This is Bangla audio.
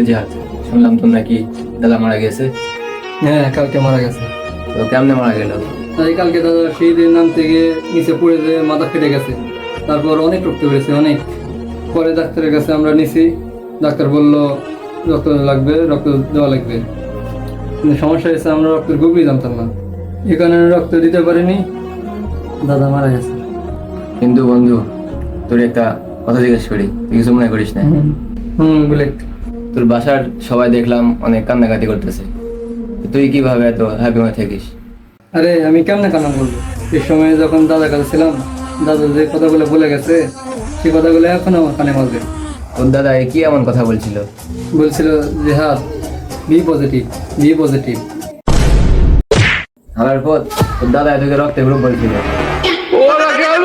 জিহাদ শুনলাম তো নাকি দাদা মারা গেছে। হ্যাঁ কালকে মারা গেছে। তো কেমনে মারা গেল? তাই কালকে দাদা সেই দিন নাম থেকে নিচে পড়ে যে মাথা ফেটে গেছে। তারপর অনেক রক্ত বেড়েছে অনেক। পরে ডাক্তারের কাছে আমরা নিছি। ডাক্তার বলল রক্ত লাগবে রক্ত দেওয়া লাগবে। কিন্তু সমস্যা হয়েছে আমরা রক্তের গভীর জানতাম না। কারণে রক্ত দিতে পারিনি। দাদা মারা গেছে। কিন্তু বন্ধু তোর একটা কথা জিজ্ঞেস করি। তুই কিছু মনে করিস না? হুম বলে তোর বাসার সবাই দেখলাম অনেক কান্নাকাটি করতেছে। তুই কীভাবে এত হ্যাপি হয়ে থাকিস? আরে আমি কেমন কান্না বলব এই সময় যখন দাদা কাছে ছিলাম দাদা যে কথাগুলো বলে গেছে সে কথাগুলো এখন আমার কানে বলবে ওর দাদা কি এমন কথা বলছিল? বলছিল যে হ্যাঁ বি পজিটিভ বি পজিটিভ আমার পর তোর দাদা তোকে রক্তের গ্রুপ বলছিল ওরা গেল